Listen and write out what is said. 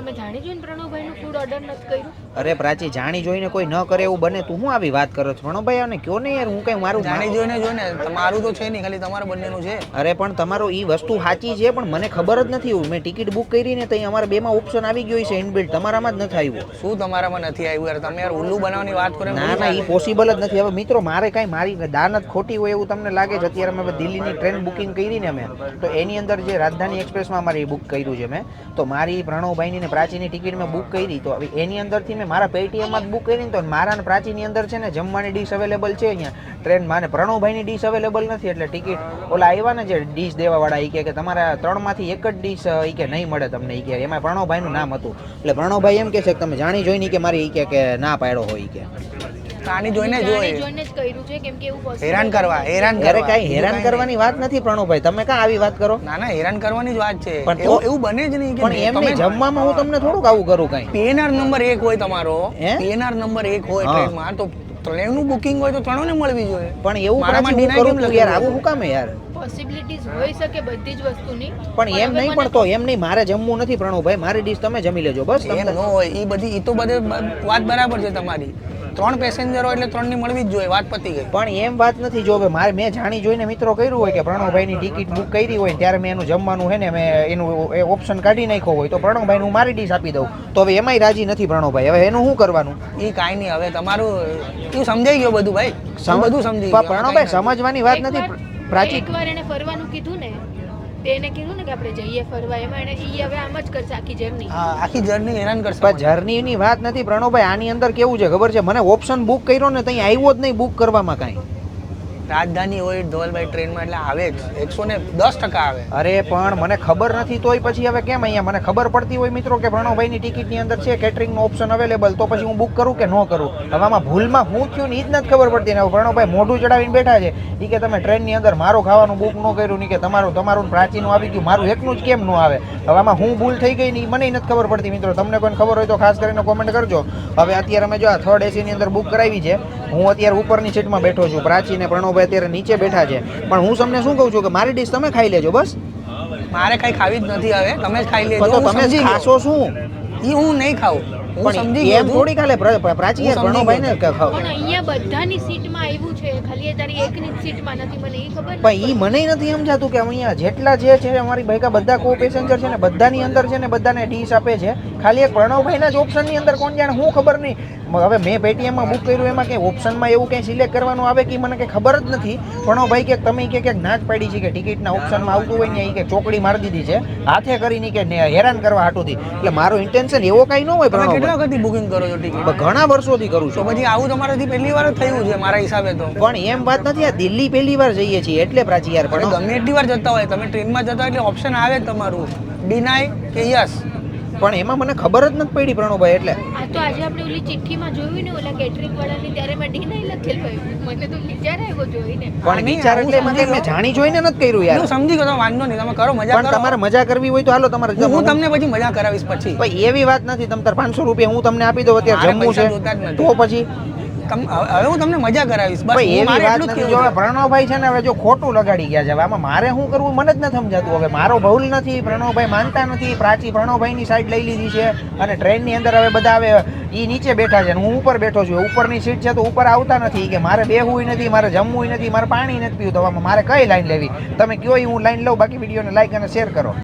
તમે જાણી જોઈને પ્રણવભાઈનું ફૂડ ઓર્ડર નથી કર્યું? અરે પ્રાચી જાણી જોઈને કોઈ ન કરે એવું બને તું હું આવી વાત કરો છો? પ્રણવભાઈ અને કયો ને યાર? હું કઈ મારું જાણી જોઈને જો ને તમારું તો છે નહીં ખાલી તમારું બંનેનું છે. અરે પણ તમારો એ વસ્તુ સાચી છે પણ મને ખબર જ નથી મેં ટિકિટ બુક કરી ને ત્યાં અમારા બેમાં ઓપ્શન આવી ગયો છે ઇનબિલ્ટ તમારામાં જ નથી આવ્યું. શું તમારામાં નથી આવ્યું યાર? તમે યાર ઉલ્લુ બનાવવાની વાત કરો ના ના એ પોસિબલ જ નથી. હવે મિત્રો મારે કાંઈ મારી દાનત ખોટી હોય એવું તમને લાગે છે? અત્યારે અમે દિલ્હીની ટ્રેન બુકિંગ કરી ને અમે. તો એની અંદર જે રાજધાની એક્સપ્રેસમાં એ બુક કર્યું છે મેં તો મારી પ્રણવભાઈની પ્રાચીની ટિકિટ મેં બુક કરી તો હવે એની અંદરથી મેં મારા પેટીએમમાં જ બુક કરીને તો મારા પ્રાચીની અંદર છે ને જમવાની ડીશ અવેલેબલ છે અહીંયા. ટ્રેનમાં ને પ્રણવભાઈની ડીશ અવેલેબલ નથી એટલે ટિકિટ ઓલા આવ્યા ને જે ડીશ દેવાવાળા એ કે તમારા ત્રણમાંથી એક જ ડીશ એ કે નહીં મળે તમને એ કે. એમાં પ્રણવભાઈનું નામ હતું. એટલે પ્રણવભાઈ એમ કહે છે કે તમે જાણી જોઈને કે મારી એ કે ના પાડ્યો હોય કે. આની જોઈને જોઈએ જોઈને જ કર્યું છે કેમ કે એવું possible હેરાન કરવા હેરાન કરે કઈ હેરાન કરવાની વાત નથી પ્રણવભાઈ. તમે કા આવી વાત કરો? ના ના હેરાન કરવાની જ વાત છે. પણ એવું બને જ નહીં કે પણ એમ નહીં જમવામાં હું તમને થોડુંક આવું કરું કઈ. પીએનઆર નંબર એક હોય તમારો. પીએનઆર નંબર એક હોય ટ્રેનમાં. તો ત્રણેયનું બુકિંગ હોય તો ત્રણેયને મળવી જોઈએ. પણ એવું મારામાં પ્રાચી કરું કેમ છું યાર? આવું હું કામ યાર? પોસિબિલિટીઝ હોઈ શકે બધી જ વસ્તુની. પણ એમ નહીં પણ તો એમ નહીં મારે જમવું નથી પ્રણવભાઈ. મારી ડીશ તમે જમી લેજો બસ એમ ન હોય એ બધી એ તો બધે વાત બરાબર છે તમારી. ત્રણ પેસેન્જર હોય એટલે ત્રણની મળવી જ જોઈએ વાત પતી ગઈ. પણ એમ વાત નથી જો મારે મેં જાણી જોઈને મિત્રો કર્યું હોય કે પ્રણવભાઈની ટિકિટ બુક કરી હોય ત્યારે મેં એનું જમવાનું છે ને મેં એનું ઓપ્શન કાઢી નાખ્યો હોય તો પ્રણવભાઈને હું મારી ડીશ આપી દઉં. તો હવે એમાંય રાજી નથી પ્રણવભાઈ. હવે એનું શું કરવાનું? એ કાંઈ નહીં હવે તમારું તું સમજાઈ ગયો બધું ભાઈ. બધું સમજી પ્રણવભાઈ સમજવાની વાત નથી પ્રાચી એકવાર એને ફરવાનું કીધું ને તેને કીધું ને કે આપણે જઈએ ફરવા એમાં એને ઈ હવે આમ જ કરશે આખી જર્ની હા આખી જર્ની હેરાન કરશે. પણ જર્નીની વાત નથી પ્રણવભાઈ આની અંદર કેવું છે? ખબર છે? મને ઓપ્શન બુક કર્યો ને ત્યાં આવ્યો જ નહીં બુક કરવામાં કાંઈ. રાજધાની હોય, ધવલભાઈ ટ્રેનમાં એટલે આવે જ. એકસો ને દસ ટકા આવે. અરે, પણ મને ખબર નથી, તોય પછી હવે કેમ અહીંયા? મને ખબર પડતી હોય મિત્રો કે પ્રણવભાઈની ટિકિટની અંદર છે કેટરિંગનો ઓપ્શન અવેલેબલ તો પછી હું બુક કરું કે ન કરું? હવે આમાં ભૂલમાં હું થયું ને એ જ નથી ખબર પડતી ને પ્રણવભાઈ મોઢું ચડાવીને બેઠા છે. એ કે તમે ટ્રેનની અંદર મારું ખાવાનું બુક ન કર્યું નહીં કે તમારું તમારું પ્રાચીનું આવી ગયું, મારું એકનું જ કેમ ન આવે? હવે આમાં હું ભૂલ થઈ ગઈ ને મને નથી ખબર પડતી મિત્રો. તમને કોઈને ખબર હોય તો ખાસ કરીને કોમેન્ટ કરજો. હવે અત્યારે અમે જો આ થર્ડ એસીની અંદર બુક કરાવી છે હું અત્યારે ઉપરની સીટમાં બેઠો છું પ્રાચી ને પ્રણવભાઈ અત્યારે નીચે બેઠા છે. પણ હું તમને શું કહું છું કે મારી ડીશ તમે ખાઈ લેજો બસ. મારે કઈ ખાવી જ નથી હવે તમે જ ખાઈ લેજો તો તમે ખાશો શું? એ હું નહીં ખાઉં. પણ સમજી એમ ગયો થોડી પ્ર- પ્રાચી યાર પ્રણવભાઈને ક- પણ અહીંયા બધાની સીટમાં આવ્યું છે. ખાલી એ તારી એકની સીટમાં નથી. મને એ ખબર પણ ઈ મને નથી સમજાતું કે અહીંયા જેટલા જે છે અમારી ભાઈકા બધા કો પેસેન્જર છે ને બધાની અંદર છે ને બધાને ડીશ આપે છે. ખાલી એક પ્રણવભાઈના જ ઓપ્શનની અંદર કોણ જાણે હું ખબર નહીં. હવે મેં પેટીએમમાં બુક કર્યું એમાં કંઈ ઓપ્શનમાં એવું કંઈ સિલેક્ટ કરવાનું આવે કે મને કંઈ ખબર જ નથી. પ્રણવભાઈ કે તમે કે ક્યાંક ના જ પાડી છે કે ટિકિટના ઓપ્શનમાં આવતું હોય ને એ કે ચોકડી મારી દીધી છે. હાથે કરીને કે હેરાન કરવા હાટુથી. એટલે મારું ઇન્ટેન્શન એવો કાંઈ ન હોય તમે પ્રણવભાઈ. કેટલા વખતથી બુકિંગ કરો છો ટિકિટ ઘણા વર્ષોથી કરું તો છું. પછી આવું તમારાથી પહેલી વાર જ થયું છે મારા હિસાબે તો. પણ એમ વાત નથી આ દિલ્હી પહેલી વાર જઈએ છીએ એટલે પ્રાચી યાર પણ ગમે એટલી વાર જતા હોય તમે ટ્રેનમાં જતા એટલે ઓપ્શન આવે તમારું. ડિનાય કે યસ પણ એમાં મને ખબર જ નથી પડી પ્રણવભાઈ એટલે. આ તો આજે આપણે ઓલી ચિઠ્ઠીમાં જોયું ને ઓલા કેટરિંગ વાળાની ત્યારે મેં ડિનાય લખેલ હોય. મને તો જોઈને પણ વિચાર એટલે મને મેં જાણી જોઈને નથી કર્યું યાર. હું સમજી ગયો વાંધો નહીં તમે કરો મજા પણ તમારે મજા કરવી હોય તો હાલો તમારે હું- તમને પછી મજા કરાવીશ પછી. એવી વાત નથી તમ તાર પાંચસો રૂપિયા હું તમને આપી દઉં અત્યારે જમવું છે. તો પછી? હવે હું તમને મજા કરાવીશ. બસ મારે એટલું જ જો હવે પ્રણવભાઈ છે ને હવે જો ખોટું લગાડી ગયા છે હવે આમાં મારે શું કરવું મને જ નથી સમજાતું. હવે મારો ભૂલ નથી પ્રણવભાઈ માનતા નથી. પ્રાચી પ્રણવભાઈની સાઈડ લઈ લીધી છે અને ટ્રેનની અંદર હવે બધા હવે ઈ નીચે બેઠા છે અને હું ઉપર બેઠો છું. ઉપરની સીટ છે તો ઉપર આવતા નથી કે મારે બેહવું નથી મારે જમવું નથી મારે પાણી નથી પીવું. તો મારે કઈ લાઈન લેવી? તમે કયો હું લાઈન લઉં. બાકી વિડીયોને લાઈક અને શેર કરો.